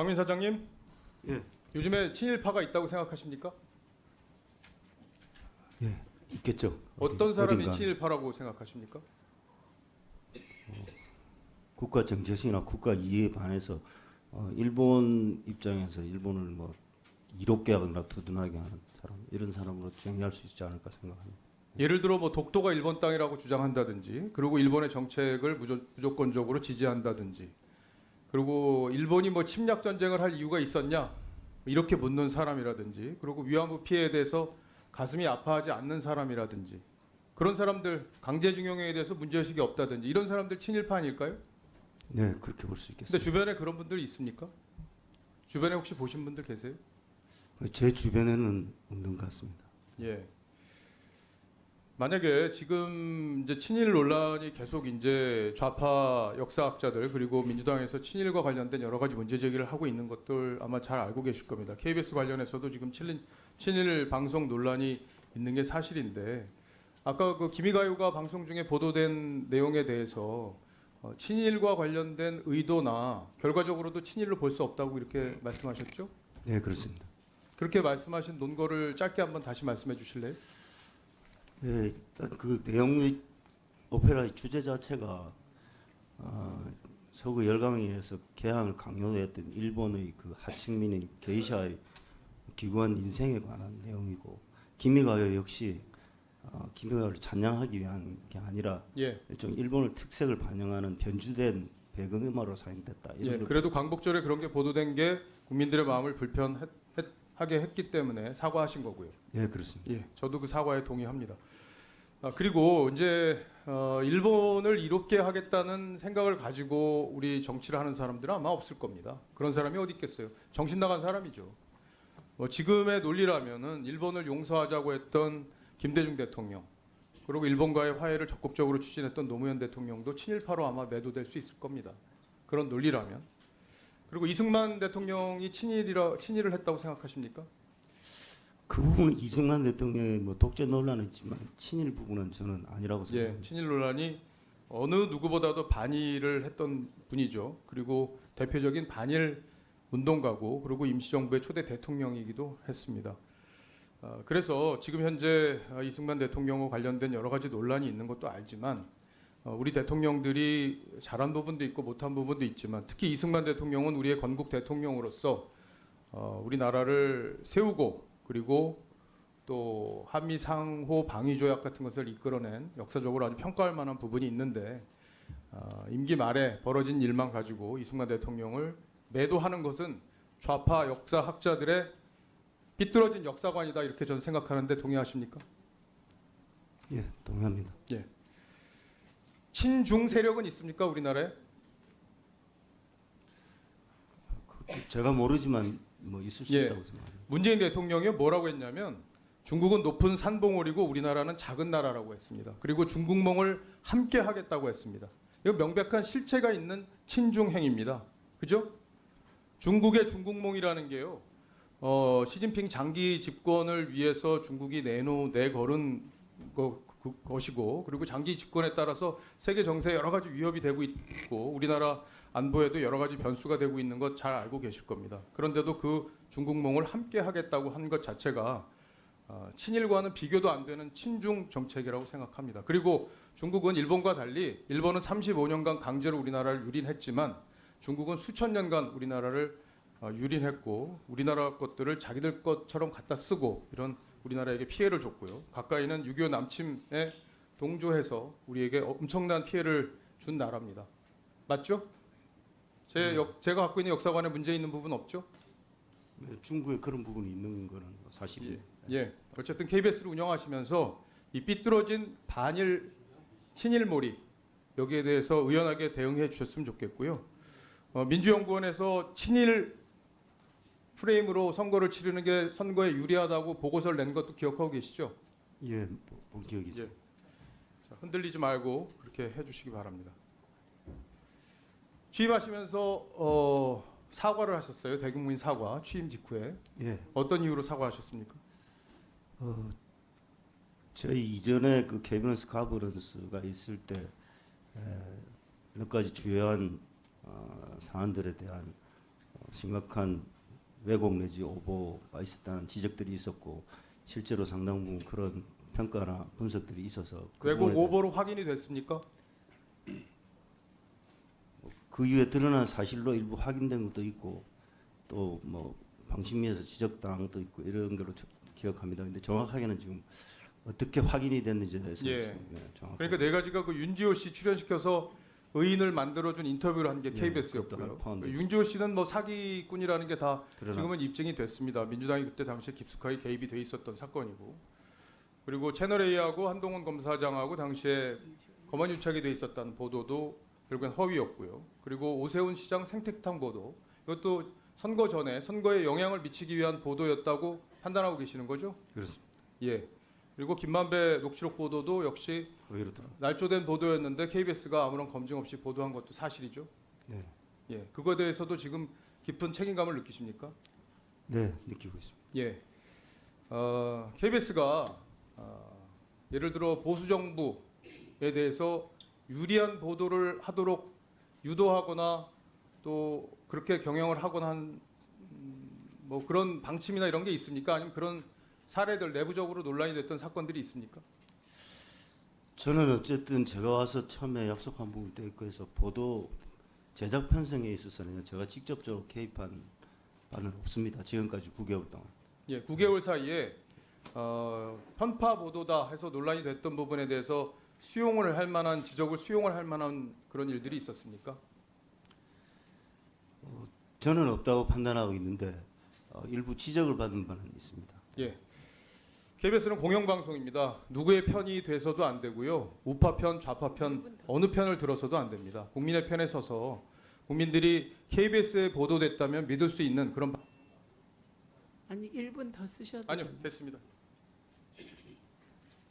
박민 사장님, 예, 요즘에 친일파가 있다고 생각하십니까? 예, 있겠죠. 어떤 어디- 사람이 어딘가. 친일파라고 생각하십니까? 국가 정체성이나 국가 이해에 반해서 어, 일본 입장에서 일본을 뭐 이롭게 하거나 두둔하게 하는 사람 이런 사람으로 정의할 수 있지 않을까 생각합니다. 예를 들어 뭐 독도가 일본 땅이라고 주장한다든지, 그리고 일본의 정책을 무조, 무조건적으로 지지한다든지, 그리고 일본이 뭐 침략 전쟁을 할 이유가 있었냐 이렇게 묻는 사람이라든지, 그리고 위안부 피해에 대해서 가슴이 아파하지 않는 사람이라든지, 그런 사람들 강제징용에 대해서 문제의식이 없다든지 이런 사람들 친일파 아닐까요? 네, 그렇게 볼수 근데 있겠습니다. 주변에 그런 분들 있습니까? 주변에 혹시 보신 분들 계세요? 제 주변에는 없는 것 같습니다. 예. 만약에 지금 이제 친일 논란이 계속 이제 좌파 역사학자들 그리고 민주당에서 친일과 관련된 여러 가지 문제 제기를 하고 있는 것들 아마 잘 알고 계실 겁니다. KBS 관련해서도 지금 친일, 친일 방송 논란이 있는 게 사실인데 아까 그 김희가요가 방송 중에 보도된 내용에 대해서 어, 친일과 관련된 의도나 결과적으로도 친일로 볼 수 없다고 이렇게 말씀하셨죠? 네, 그렇습니다. 그렇게 말씀하신 논거를 짧게 한번 다시 말씀해 주실래요? 예, 일단 그 내용의 오페라의 주제 자체가 어, 서구 열강에서 개항을 강요했던 일본의 그 하층민인 게이샤의 기구한 인생에 관한 내용이고 김미가요 역시 어, 김미가요를 찬양하기 위한 게 아니라 예. 일종 일본의 특색을 반영하는 변주된 배경음악으로 사용됐다. 예, 그래도 광복절에 그런 게 보도된 게 국민들의 마음을 불편 하게 했기 때문에 사과하신 거고요. 예, 그렇습니다. 예, 저도 그 사과에 동의합니다. 아, 그리고 이제 어, 일본을 이롭게 하겠다는 생각을 가지고 우리 정치를 하는 사람들은 아마 없을 겁니다. 그런 사람이 어디 있겠어요? 정신 나간 사람이죠. 뭐 지금의 논리라면은 일본을 용서하자고 했던 김대중 대통령 그리고 일본과의 화해를 적극적으로 추진했던 노무현 대통령도 친일파로 아마 매도될 수 있을 겁니다. 그런 논리라면. 그리고 이승만 대통령이 친일이라 친일을 했다고 생각하십니까? 그 부분은 이승만 대통령의 뭐 독재 논란은 있지만 친일 부분은 저는 아니라고 예, 생각합니다. 친일 논란이 어느 누구보다도 반일을 했던 분이죠. 그리고 대표적인 반일 운동가고 그리고 임시정부의 초대 대통령이기도 했습니다. 어, 그래서 지금 현재 어, 이승만 대통령과 관련된 여러 가지 논란이 있는 것도 알지만 어, 우리 대통령들이 잘한 부분도 있고 못한 부분도 있지만 특히 이승만 대통령은 우리의 건국 대통령으로서 어, 우리나라를 세우고 그리고 또 한미 상호 방위 조약 같은 것을 이끌어낸 역사적으로 아주 평가할 만한 부분이 있는데 어, 임기 말에 벌어진 일만 가지고 이승만 대통령을 매도하는 것은 좌파 역사학자들의 삐뚤어진 역사관이다 이렇게 저는 생각하는데 동의하십니까? 예, 동의합니다. 친중 세력은 있습니까 우리나라에? 그 제가 모르지만 뭐 있을 수 예. 있다고 생각합니다. 문재인 대통령이 뭐라고 했냐면 중국은 높은 산봉우리고 우리나라는 작은 나라라고 했습니다. 그리고 중국몽을 함께 하겠다고 했습니다. 이거 명백한 실체가 있는 친중 행위입니다. 그죠? 중국의 중국몽이라는 게요. 어, 시진핑 장기 집권을 위해서 중국이 내놓 내걸은 거, 그, 것이고 그리고 장기 집권에 따라서 세계 정세에 여러 가지 위협이 되고 있고 우리나라 안보에도 여러 가지 변수가 되고 있는 것 잘 알고 계실 겁니다. 그런데도 그 중국몽을 함께 하겠다고 한 것 자체가 어, 친일과는 비교도 안 되는 친중 정책이라고 생각합니다. 그리고 중국은 일본과 달리 일본은 35년간 강제로 우리나라를 유린했지만 중국은 수천 년간 우리나라를 어, 유린했고 우리나라 것들을 자기들 것처럼 갖다 쓰고 이런 우리나라에게 피해를 줬고요. 가까이는 6.25 남침에 동조해서 우리에게 엄청난 피해를 준 나라입니다. 맞죠? 제 역, 제가 갖고 있는 역사관에 문제 있는 부분 없죠? 네, 중국에 그런 부분이 있는 거는 사실입니다. 예. 어쨌든 KBS를 운영하시면서 이 삐뚤어진 반일 친일몰이 여기에 대해서 의연하게 대응해 주셨으면 좋겠고요. 어, 민주연구원에서 친일 프레임으로 선거를 치르는 게 선거에 유리하다고 보고서를 낸 것도 기억하고 계시죠? 예, 뭐, 본 기억이 예. 자, 흔들리지 말고 그렇게 해주시기 바랍니다. 취임하시면서 어, 사과를 하셨어요. 대국민 사과 취임 직후에 예, 어떤 이유로 사과하셨습니까? 어, 저희 이전에 그 캐비너스 가버넌스가 있을 때 에, 몇 가지 주요한 어, 사안들에 대한 어, 심각한 왜곡 내지 오보가 있었다는 지적들이 있었고 실제로 상당 부분 그런 평가나 분석들이 있어서 그 부분에 오보로 확인이 됐습니까? 그 이후에 드러난 사실로 일부 확인된 것도 있고 또 뭐 방심위에서 지적당한 것도 있고 이런 걸로 저- 기억합니다. 근데 정확하게는 지금 어떻게 확인이 됐는지에 대해서 예. 예, 정확하게 그러니까 네 가지가 그 윤지호 씨 출연시켜서 의인을 만들어준 인터뷰를 한게 예, KBS였고요. 있습니다. 윤지호 씨는 뭐 사기꾼이라는 게 다 지금은 입증이 됐습니다. 민주당이 그때 당시에 깊숙하게 개입이 돼 있었던 사건이고 그리고 채널 A하고 한동훈 검사장하고 당시에 검언 유착이 돼 있었다는 보도도 결국엔 허위였고요. 그리고 오세훈 시장 생태탕 보도 이것도 선거 전에 선거에 영향을 미치기 위한 보도였다고 판단하고 계시는 거죠? 그렇습니다. 예. 그리고 김만배 녹취록 보도도 역시 의외로. 날조된 보도였는데 KBS가 아무런 검증 없이 보도한 것도 사실이죠. 네. 예. 그거에 대해서도 지금 깊은 책임감을 느끼십니까? 네, 느끼고 있습니다. 예. 어, KBS가 어, 예를 들어 보수 정부에 대해서 유리한 보도를 하도록 유도하거나 또 그렇게 경영을 하거나 한뭐 그런 방침이나 이런 게 있습니까? 아니면 그런 사례들 내부적으로 논란이 됐던 사건들이 있습니까? 저는 어쨌든 제가 와서 처음에 약속한 부분 때 있고 해서 보도 제작 편성에 있어서는 제가 직접적으로 개입한 바는 없습니다. 지금까지 9개월 동안. 예, 9개월 사이에 어, 편파 보도다 해서 논란이 됐던 부분에 대해서 수용을 할 만한 지적을 수용을 할 만한 그런 일들이 있었습니까? 저는 없다고 판단하고 있는데 어, 일부 지적을 받은 바는 있습니다. 예. KBS는 공영방송입니다. 누구의 편이 돼서도 안 되고요. 우파편, 좌파편 어느 편을 들어서도 안 됩니다. 국민의 편에 서서 국민들이 KBS에 보도됐다면 믿을 수 있는 그런 아니 1분 더 쓰셔도 아니요 됩니다. 됐습니다.